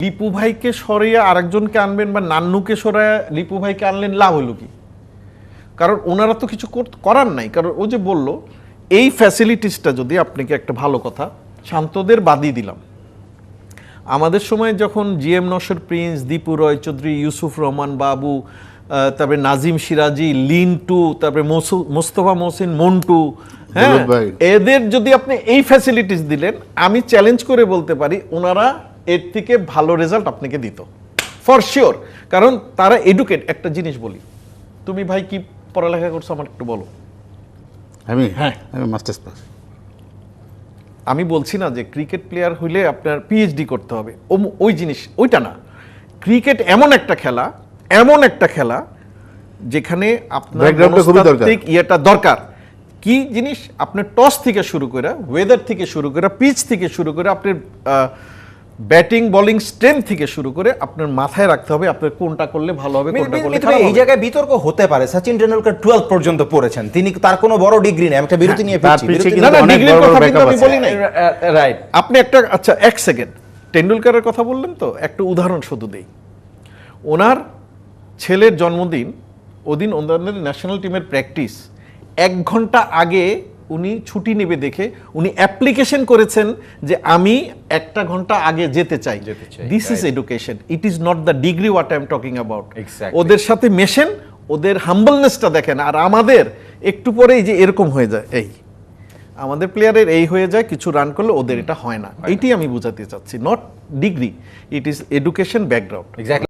লিপু ভাইকে সরিয়ে আরেকজনকে আনবেন বা নান্নুকে সরায় লিপু ভাইকে আনলেন লাভ হলো কি? কারণ ওনারা তো কিছু কর- করার নাই। কারণ ও যে বলল এই ফ্যাসিলিটিসটা যদি আপনাকে একটা ভালো কথা শান্তদের বাদই দিলাম। আমাদের সময় যখন জিএম নসর প্রিন্স দীপু রয় চৌধুরী ইউসুফ রহমান বাবু তারপরে নাজিম সিরাজি লিন্টু তারপরে মোস্তফা মহসিন মন্টু হ্যাঁ এদের যদি আপনি এই ফ্যাসিলিটিস দিলেন আমি চ্যালেঞ্জ করে বলতে পারি ওনারা এর থেকে ভালো রেজাল্ট আপনাকে দিত। ফর শিওর কারণ তারা এডুকেট একটা জিনিস বলি। তুমি ভাই কি পড়ালেখা করছ আমার একটু বলো। আমি? হ্যাঁ। আমি মাস্টার্স পাস আমি বলছি না যে ক্রিকেট প্লেয়ার হইলে আপনার পিএইচডি করতে হবে। ওই জিনিস ওইটা না। ক্রিকেট এমন একটা খেলা এমন একটা খেলা যেখানে আপনার ইয়েটা দরকার। কি জিনিস? আপনার টস থেকে শুরু করে ওয়েদার থেকে শুরু করে পিচ থেকে শুরু করে আপনার ব্যাটিং বোলিং স্ট্রেংথ থেকে শুরু করে আপনার মাথায় রাখতে হবে আপনার কোনটা করলে ভালো হবে কোনটা করলে খারাপ এই জায়গায় বিতর্ক হতে পারে। সচিন টেন্ডুলকার টুয়েলভ পর্যন্ত পড়েছেন। তিনি তার কোনো বড় ডিগ্রি নেই। আমি একটা বিরতি নিয়ে ফিরছি। কিন্তু না না ডিগ্রির কথা কিন্তু আমি বলি নাই। রাইট আপনি একটা আচ্ছা এক সেকেন্ড টেন্ডুলকারের কথা বললেন তো? একটা উদাহরণ শুধু দেই। ওনার ছেলের জন্মদিন ওদিন ওনাদের ন্যাশনাল টিমের প্র্যাকটিস এক ঘণ্টা আগে উনি ছুটি নেবে দেখে উনি অ্যাপ্লিকেশন করেছেন যে আমি একটা ঘণ্টা আগে যেতে চাই। This is education it is not the degree what I am talking about ওদের সাথে মেশেন ওদের হাম্বলনেসটা দেখেন আর আমাদের একটু পরেই যে এরকম হয়ে যায় এই। আমাদের প্লেয়ারের এই হয়ে যায় কিছু রান করলে ওদের এটা হয় না। এইটাই আমি বোঝাতে চাচ্ছি not degree it is education background